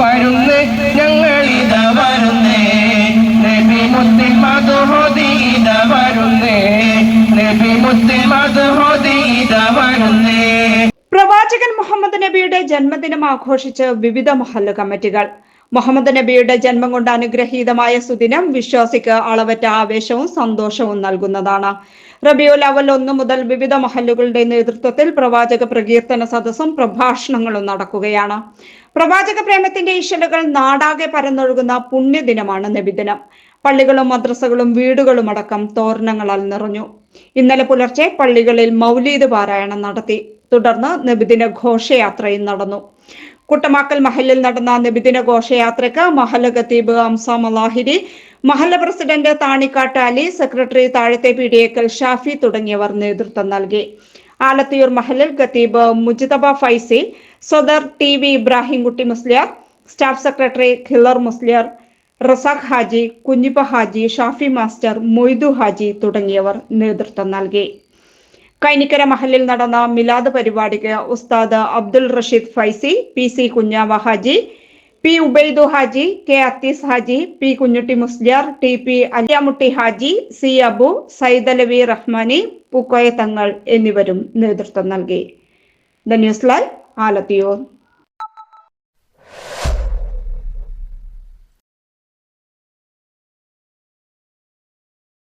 വരുന്നേ ഞങ്ങളിത വരുന്നേ. നബി മുത്തി മധുഹോദി ഇത വരുന്നേ. നബി മുത്തി മധുഹോദി ഇത വരുന്നേ. പ്രവാചകൻ മുഹമ്മദ് നബിയുടെ ജന്മദിനം ആഘോഷിച്ച് വിവിധ മഹല്ല് കമ്മിറ്റികൾ മുഹമ്മദ് നബിയുടെ ജന്മം കൊണ്ട് അനുഗ്രഹീതമായ സുദിനം വിശ്വാസിക്ക് അളവറ്റ ആവേശവും സന്തോഷവും നൽകുന്നതാണ്. റബിയുൽ അവൽ ഒന്ന് മുതൽ വിവിധ മഹല്ലുകളുടെ നേതൃത്വത്തിൽ പ്രവാചക പ്രകീർത്തന സദസ്സും പ്രഭാഷണങ്ങളും നടക്കുകയാണ്. പ്രവാചക പ്രേമത്തിന്റെ ഈശ്വരകൾ നാടാകെ പരന്നൊഴുകുന്ന പുണ്യദിനമാണ് നബിദിനം. പള്ളികളും മദ്രസകളും വീടുകളും അടക്കം തോരണങ്ങളാൽ നിറഞ്ഞു. ഇന്നലെ പുലർച്ചെ പള്ളികളിൽ മൗലീദ് പാരായണം നടത്തി. തുടർന്ന് നബിദിന ഘോഷയാത്രയും നടന്നു. കുട്ടമാക്കൽ മഹലിൽ നടന്ന നബിദിന ഘോഷയാത്രയ്ക്ക് മഹല ഖത്തീബ് അംസ മലാഹിരി മഹല പ്രസിഡന്റ് താണിക്കാട്ട് അലി സെക്രട്ടറി താഴത്തെ പീഡിയക്കൽ ഷാഫി തുടങ്ങിയവർ നേതൃത്വം നൽകി. ആലത്തിയൂർ മഹലിൽ ഖത്തീബ് മുജിതബ ഫൈസി സദർ T V Ibrahimkutty Musliyar staff secretary Khilar Musliyar Razak Haji Kunhippa Haji Shafi master Moidu Haji തുടങ്ങിയവർ നേതൃത്വം നൽകി. കൈനിക്കര മഹലിൽ നടന്ന മിലാദ് പരിപാടിക്ക് ഉസ്താദ് Abdul Rasheed Faizy P C Kunhava Haji P Ubaidu Haji K Atheez Haji P Kunhutty Musliyar T P Aliyamutty Haji C Abu Saidalavi Rahmani Pookoya Thangal എന്നിവരും നേതൃത്വം നൽകി. The news live Alathiyur.